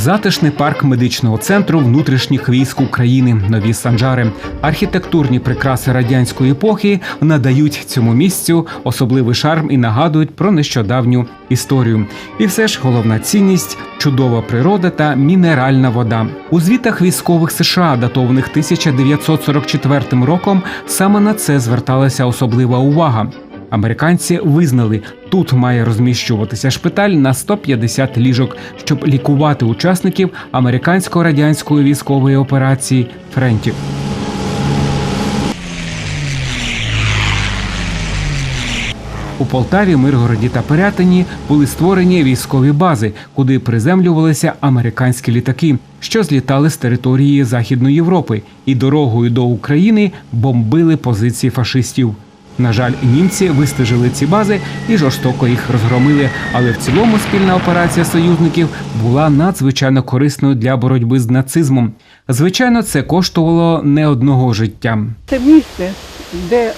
Затишний парк медичного центру внутрішніх військ України. Нові санжари. Архітектурні прикраси радянської епохи надають цьому місцю особливий шарм і нагадують про нещодавню історію. І все ж головна цінність чудова природа та мінеральна вода. У звітах військових США, датованих 1944 роком, саме на це зверталася особлива увага. Американці визнали, тут має розміщуватися шпиталь на 150 ліжок, щоб лікувати учасників американсько-радянської військової операції Френті. У Полтаві, Миргороді та Пирятині були створені військові бази, куди приземлювалися американські літаки, що злітали з території Західної Європи, і дорогою до України бомбили позиції фашистів. На жаль, німці вистежили ці бази і жорстоко їх розгромили. Але в цілому спільна операція союзників була надзвичайно корисною для боротьби з нацизмом. Звичайно, це коштувало не одного життя. Це місце, де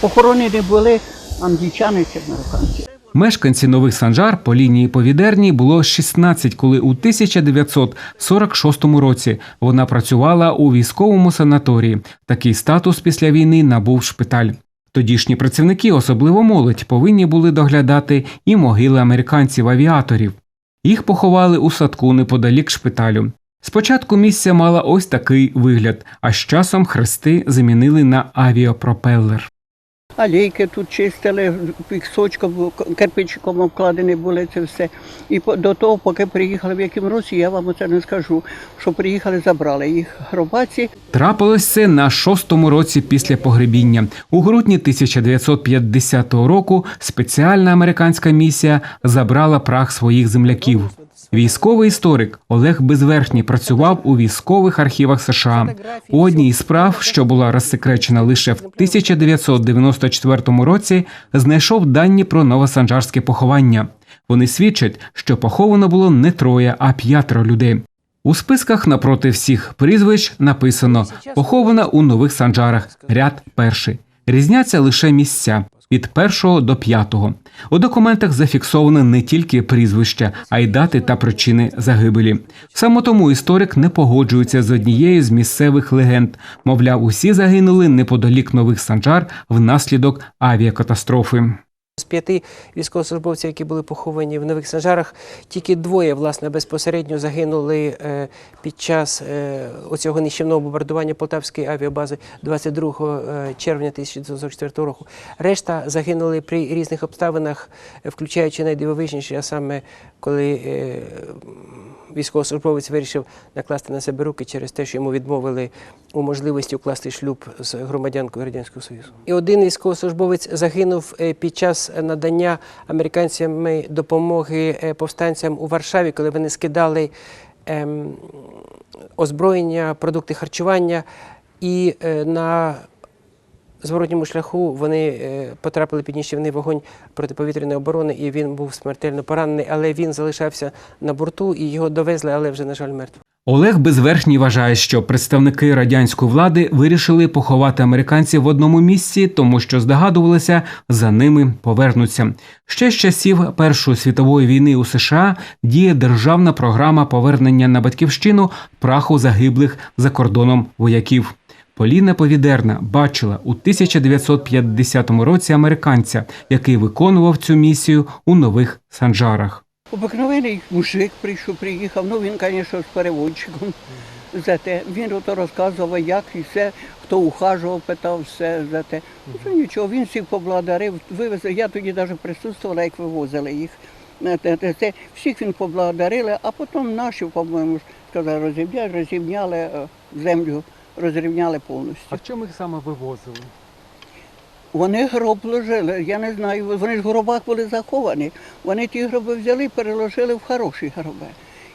похоронені були англічани чи американці. Мешканці нових санжар по лінії повідерні було 16, коли у 1946 році вона працювала у військовому санаторії. Такий статус після війни набув шпиталь. Тодішні працівники, особливо молодь, повинні були доглядати і могили американців-авіаторів. Їх поховали у садку неподалік шпиталю. Спочатку місця мала ось такий вигляд, а з часом хрести замінили на авіапропелер. Алейки тут чистили, пісочком, кирпичиком обкладені були це все. І до того, поки приїхали в якому році, я вам це не скажу, що приїхали, забрали їх гробаці. Трапилось це на шостому році після погребіння. У грудні 1950 року спеціальна американська місія забрала прах своїх земляків. Військовий історик Олег Безверхній працював у військових архівах США. У одній із справ, що була розсекречена лише в 1994 році, знайшов дані про новосанжарське поховання. Вони свідчать, що поховано було не троє, а п'ятеро людей. У списках напроти всіх прізвищ написано похована у нових санджарах. Ряд перший. Різняться лише місця від першого до п'ятого. У документах зафіксовано не тільки прізвища, а й дати та причини загибелі. Саме тому історик не погоджується з однією з місцевих легенд. Мовляв, усі загинули неподалік нових санжар внаслідок авіакатастрофи. З п'яти військовослужбовців, які були поховані в нових санжарах, тільки двоє власне безпосередньо загинули е, під час е, оцього нищівного бомбардування Полтавської авіабази 22 е, червня 1944 року. Решта загинули при різних обставинах, включаючи найдивовижніші, а саме коли військовослужбовець вирішив накласти на себе руки через те, що йому відмовили у можливості укласти шлюб з громадянкою Радянського Союзу. І один військовослужбовець загинув під час надання американцями допомоги е, повстанцям у Варшаві, коли вони скидали ем, озброєння, продукти харчування і е, на зворотньому шляху вони е, потрапили під нищівний вогонь протиповітряної оборони, і він був смертельно поранений, але він залишався на борту і його довезли, але вже, на жаль, мертвий. Олег Безверхній вважає, що представники радянської влади вирішили поховати американців в одному місці, тому що здогадувалися, за ними повернуться. Ще з часів Першої світової війни у США діє державна програма повернення на батьківщину праху загиблих за кордоном вояків. Поліна Повідерна бачила у 1950 році американця, який виконував цю місію у нових санджарах. Обикновений мужик прийшов, приїхав, ну він, звісно, з переводчиком. Зате він ото розказував, як і все, хто ухажував, питав все за те. Ну нічого, він всіх поблагодарив, вивезли. Я тоді навіть присутствувала, як вивозили їх. Е, те- те- те. Всіх він поблагодарили, а потім наші, по-моєму, сказали, розрівняли, розрівняли е, землю, розрівняли повністю. А в чому їх саме вивозили? Вони гроб ложили, я не знаю, вони ж в гробах були заховані. Вони ті гроби взяли, переложили в хороші гроби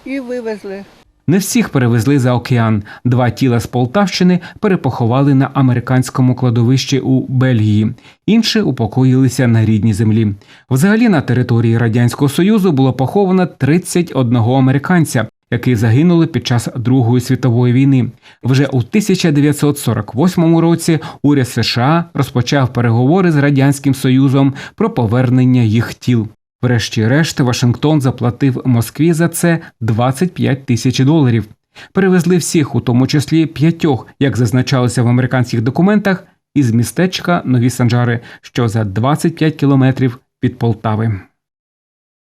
і вивезли. Не всіх перевезли за океан. Два тіла з Полтавщини перепоховали на американському кладовищі у Бельгії. Інші упокоїлися на рідній землі. Взагалі на території радянського союзу було поховано 31 американця, які загинули під час Другої світової війни. Вже у 1948 році уряд США розпочав переговори з радянським союзом про повернення їх тіл. Врешті-решт, Вашингтон заплатив Москві за це 25 тисяч доларів. Перевезли всіх, у тому числі п'ятьох, як зазначалося в американських документах, із містечка Нові Санджари, що за 25 кілометрів від Полтави.